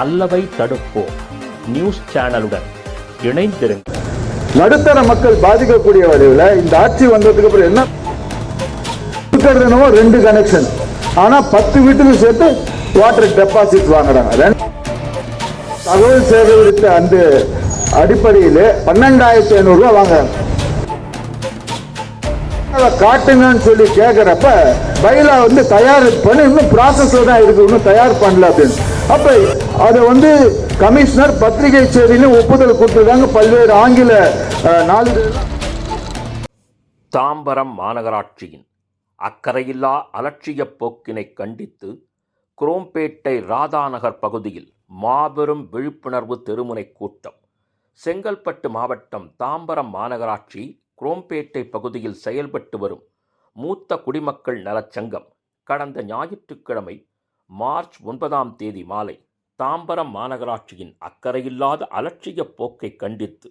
அல்லவை தடுப்போம். News சேனலுடன் இணைந்திருங்க நடுத்தர மக்கள் பாதிக்கக்கூடிய வகையில் இந்த ஆட்சி வந்ததுக்கு அப்புறம் என்ன? இருக்கிறது என்னவோ ரெண்டு கனெக்ஷன் ஆனா பத்து வீட்டுக்கு சேர்த்து வாட்டர் டெபாசிட் வாங்குறாங்க. தகவல் சேகரித்த அந்த அடிப்படையில் பன்னெண்டாயிரத்தி ஐநூறு வாங்குறாங்க. அதை காட்டுங்கன்னு சொல்லி கேட்குறப்ப பைலா வந்து தயார் பண்ணி இன்னும் ப்ராசஸ்ல தான் இருக்கு. இன்னும் தயார் பண்ணல அப்படின்னு. அப்ப அதை வந்து கமிஷனர் பத்திரிகை செய்தியிலும் ஒப்புதல் கொடுத்துருக்காங்க. பல்வேறு ஆங்கில நாளிதழ். தாம்பரம் மாநகராட்சியின் அக்கறையில்லா அலட்சிய போக்கினை கண்டித்து குரோம்பேட்டை ராதாநகர் பகுதியில் மாபெரும் விழிப்புணர்வு தெருமுனை கூட்டம். செங்கல்பட்டு மாவட்டம் தாம்பரம் மாநகராட்சி குரோம்பேட்டை பகுதியில் செயல்பட்டு வரும் மூத்த குடிமக்கள் நலச்சங்கம் கடந்த ஞாயிற்றுக்கிழமை மார்ச் ஒன்பதாம் தேதி மாலை தாம்பரம் மாநகராட்சியின் அக்கறையில்லாத அலட்சிய போக்கை கண்டித்து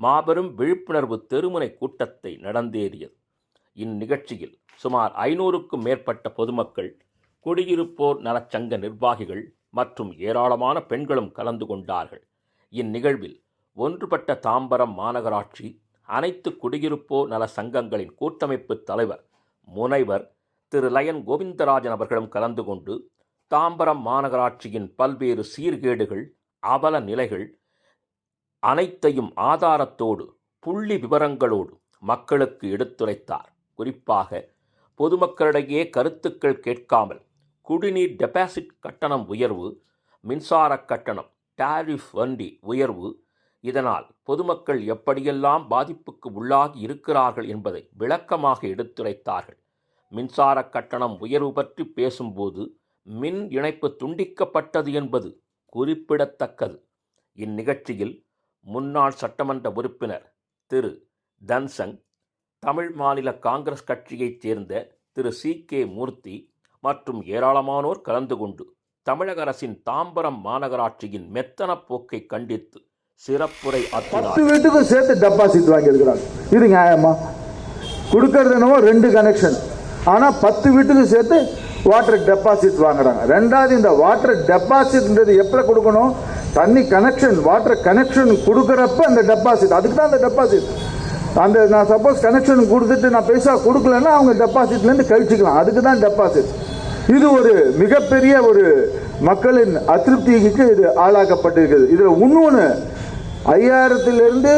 மாபெரும் விழிப்புணர்வு தெருமுனை கூட்டத்தை நடந்தேறியது. இந்நிகழ்ச்சியில் சுமார் ஐநூறுக்கும் மேற்பட்ட பொதுமக்கள் குடியிருப்போர் நலச்சங்க நிர்வாகிகள் மற்றும் ஏராளமான பெண்களும் கலந்து கொண்டார்கள். இந்நிகழ்வில் ஒன்றுபட்ட தாம்பரம் மாநகராட்சி அனைத்து குடியிருப்போர் நல சங்கங்களின் கூட்டமைப்பு தலைவர் முனைவர் திரு. லயன் கோவிந்தராஜன் அவர்களும் கலந்து கொண்டு தாம்பரம் மாநகராட்சியின் பல்வேறு சீர்கேடுகள் அவல நிலைகள் அனைத்தையும் ஆதாரத்தோடு புள்ளி விவரங்களோடு மக்களுக்கு எடுத்துரைத்தார். குறிப்பாக பொதுமக்களிடையே கருத்துக்கள் கேட்காமல் குடிநீர் டெபாசிட் கட்டணம் உயர்வு மின்சார கட்டணம் டாரிஃப் வண்டி உயர்வு இதனால் பொதுமக்கள் எப்படியெல்லாம் பாதிப்புக்கு உள்ளாகி இருக்கிறார்கள் என்பதை விளக்கமாக எடுத்துரைத்தார்கள். மின்சார கட்டணம் உயர்வு பற்றி பேசும்போது மின் இணைப்பு துண்டிக்கப்பட்டது என்பது குறிப்பிடத்தக்கது. இந்நிகழ்ச்சியில் முன்னாள் சட்டமன்ற உறுப்பினர் திரு. தன்சங் தமிழ் மாநில காங்கிரஸ் கட்சியைச் சேர்ந்த திரு. சி. கே. மூர்த்தி மற்றும் ஏராளமானோர் கலந்து கொண்டு தமிழக அரசின் தாம்பரம் மாநகராட்சியின் மெத்தன போக்கை கண்டித்து சிறப்புரை பத்து வீட்டுக்கும் சேர்த்து டெபாசிட் வாங்கியிருக்கிறாங்க. இது நியாயமா? கொடுக்கறது என்னவோ ரெண்டு கனெக்ஷன். ஆனால் பத்து வீட்டுக்கும் சேர்த்து வாட்டர் டெபாசிட் வாங்குறாங்க. ரெண்டாவது இந்த வாட்டர் டெபாசிட்ன்றது எப்போ கொடுக்கணும்? தண்ணி கனெக்ஷன் வாட்டர் கனெக்ஷன் கொடுக்குறப்ப அந்த டெபாசிட் அதுக்கு தான் அந்த டெபாசிட் அந்த நான் சப்போஸ் கனெக்ஷன் கொடுத்துட்டு நான் பைசா கொடுக்கலன்னா அவங்க டெபாசிட்லேருந்து கழிச்சுக்கலாம். அதுக்கு தான் டெபாசிட் இது ஒரு மிகப்பெரிய ஒரு மக்களின் அதிருப்திக்கு இது ஆளாக்கப்பட்டிருக்குது. இதில் இன்னொன்று ஐயாயிரத்திலிருந்து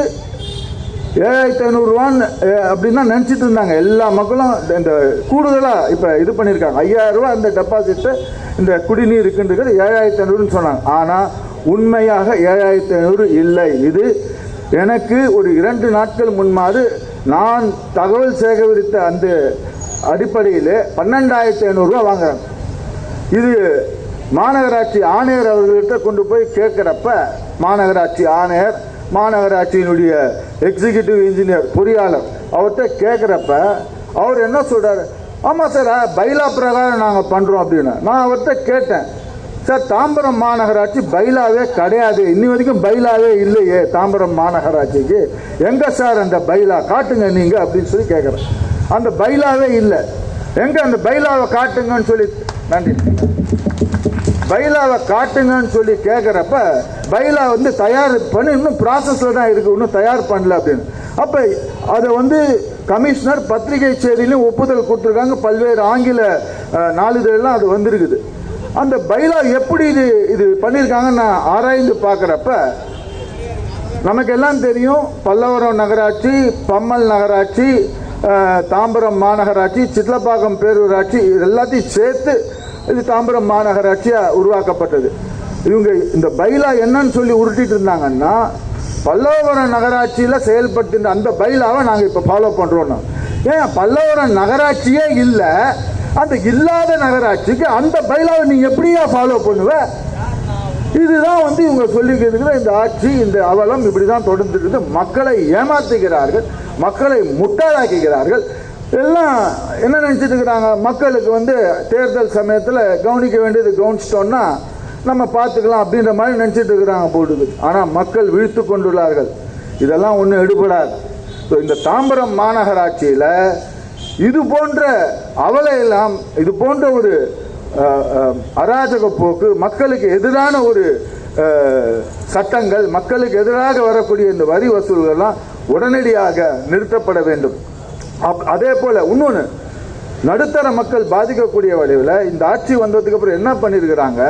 ஏழாயிரத்தி ஐநூறுரூவான்னு அப்படின்னா நினச்சிட்டு இருந்தாங்க. எல்லா மக்களும் இந்த கூடுதலாக இப்போ இது பண்ணியிருக்காங்க ஐயாயிரம் ரூபா இந்த குடிநீர் இந்த ஏழாயிரத்தி ஐநூறுன்னு சொன்னாங்க. ஆனால் உண்மையாக ஏழாயிரத்தி ஐநூறு இல்லை. இது எனக்கு ஒரு இரண்டு நாட்கள் முன்மாறு நான் தகவல் சேகரித்த அந்த அடிப்படையில் பன்னெண்டாயிரத்தி ஐநூறுரூவா வாங்குறாங்க. இது மாநகராட்சி ஆணையர் அவர்கள்ட்ட கொண்டு போய் கேட்குறப்ப மாநகராட்சி ஆணையர் மாநகராட்சியினுடைய எக்ஸிகியூட்டிவ் இன்ஜினியர் பொறியாளர் அவர்கிட்ட கேட்குறப்ப அவர் என்ன சொல்கிறார் ஆமாம் சார் பைலா பிரகாரம் நாங்கள் பண்ணுறோம் அப்படின்னு. நான் அவர்கிட்ட கேட்டேன். சார் தாம்பரம் மாநகராட்சி பைலாவே கிடையாது. இன்னி வரைக்கும் பைலாவே இல்லையே தாம்பரம் மாநகராட்சிக்கு. எங்கே சார் அந்த பைலா காட்டுங்க நீங்கள் அப்படின்னு சொல்லி கேட்குறேன் அந்த பைலாவே இல்லை. எங்கே அந்த பைலாவை காட்டுங்கன்னு சொல்லி நன்றி. பைலாவை காட்டுங்கன்னு சொல்லி கேட்குறப்ப பைலா வந்து தயார் பண்ணி இன்னும் ப்ராசஸில் தான் இருக்குது இன்னும் தயார் பண்ணல அப்படின்னு. அப்போ அதை வந்து கமிஷனர் பத்திரிகை செய்தியிலும் ஒப்புதல் கொடுத்துருக்காங்க. பல்வேறு ஆங்கில நாளிதழெல்லாம் அது வந்திருக்குது. அந்த பைலா எப்படி இது இது பண்ணியிருக்காங்கன்னு நான் ஆராய்ந்து பார்க்குறப்ப நமக்கெல்லாம் தெரியும் பல்லவரம் நகராட்சி பம்மல் நகராட்சி தாம்பரம் மாநகராட்சி சிட்லப்பாக்கம் பேரூராட்சி இது எல்லாத்தையும் சேர்த்து இது தாம்பரம் மாநகராட்சியாக உருவாக்கப்பட்டது. இவங்க இந்த பைலா என்னன்னு சொல்லி உருட்டிட்டு இருந்தாங்கன்னா பல்லவரம் நகராட்சியில் செயல்பட்டு அந்த பைலாவை நாங்கள் இப்போ ஃபாலோ பண்ணுறோம் ஏன்? பல்லவரம் நகராட்சியே இல்லை. அந்த இல்லாத நகராட்சிக்கு அந்த பைலாவை நீ எப்படியா ஃபாலோ பண்ணுவ? இதுதான் வந்து இவங்க சொல்லிக்கிறதுல இந்த ஆட்சி இந்த அவலம் இப்படி தான் தொடர்ந்துட்டு மக்களை ஏமாத்துகிறார்கள் மக்களை முட்டாளாக்குகிறார்கள். எல்லாம் என்ன நினச்சிட்டு இருக்கிறாங்க? மக்களுக்கு வந்து தேர்தல் சமயத்தில் கவனிக்க வேண்டியது கவனிச்சிட்டோம்னா நம்ம பார்த்துக்கலாம் அப்படின்ற மாதிரி நினச்சிட்டு இருக்கிறாங்க போட்டுது ஆனால் மக்கள் விழித்து கொண்டுள்ளார்கள். இதெல்லாம் ஒன்றும் எடுபடாது. ஸோ இந்த தாம்பரம் மாநகராட்சியில் இது போன்ற அவலையெல்லாம் இது போன்ற ஒரு அராஜக போக்கு மக்களுக்கு எதிரான ஒரு சட்டங்கள் மக்களுக்கு எதிராக வரக்கூடிய இந்த வரி வசூல்கள்லாம் உடனடியாக நிறுத்தப்பட வேண்டும். அதே போல இன்னொன்று நடுத்தர மக்கள் பாதிக்கக்கூடிய வடிவில் இந்த ஆட்சி வந்ததுக்கு அப்புறம் என்ன பண்ணியிருக்கிறாங்க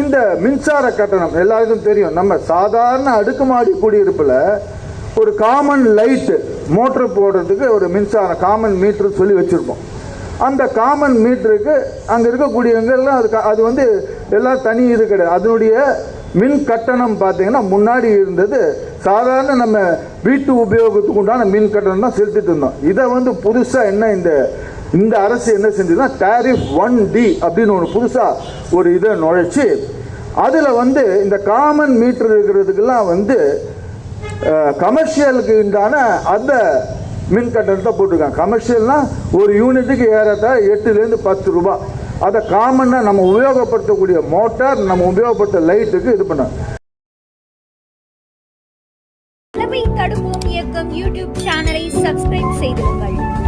இந்த மின்சார கட்டணம் எல்லாருக்கும் தெரியும். நம்ம சாதாரண அடுக்குமாடி குடியிருப்பில் ஒரு காமன் லைட்டு மோட்டர் போடுறதுக்கு ஒரு மின்சார காமன் மீட்ரு சொல்லி வச்சுருப்போம். அந்த காமன் மீட்டருக்கு அங்கே இருக்கக்கூடியவங்கெல்லாம் அது அது வந்து எல்லாம் தனி இது கிடையாது. அதனுடைய மின் கட்டணம் பார்த்தீங்கன்னா முன்னாடி இருந்தது சாதாரண நம்ம வீட்டு உபயோகத்துக்கு உண்டான மின் கட்டணம் தான் செலுத்திட்டு இருந்தோம். இதை வந்து புதுசாக என்ன இந்த இந்த அரசு என்ன செஞ்சதுன்னா டேரிஃப் ஒன் டி அப்படின்னு ஒன்று புதுசாக ஒரு இதை நுழைச்சி அதில் வந்து இந்த காமன் மீட்டர் இருக்கிறதுக்கெல்லாம் வந்து கமர்ஷியலுக்கு உண்டான அந்த மின் கட்டணத்தை போட்டிருக்காங்க. கமர்ஷியல்னால் ஒரு யூனிட்டுக்கு ஏறத்தாழ எட்டுலேருந்து பத்து ரூபாய். அதை காமனாக நம்ம உபயோகப்படுத்தக்கூடிய மோட்டார் நம்ம உபயோகப்படுத்த லைட்டுக்கு இது பண்ண தடுப்போம் இயக்கம் யூடியூப் சேனலை சப்ஸ்கிரைப் செய்திருங்கள்.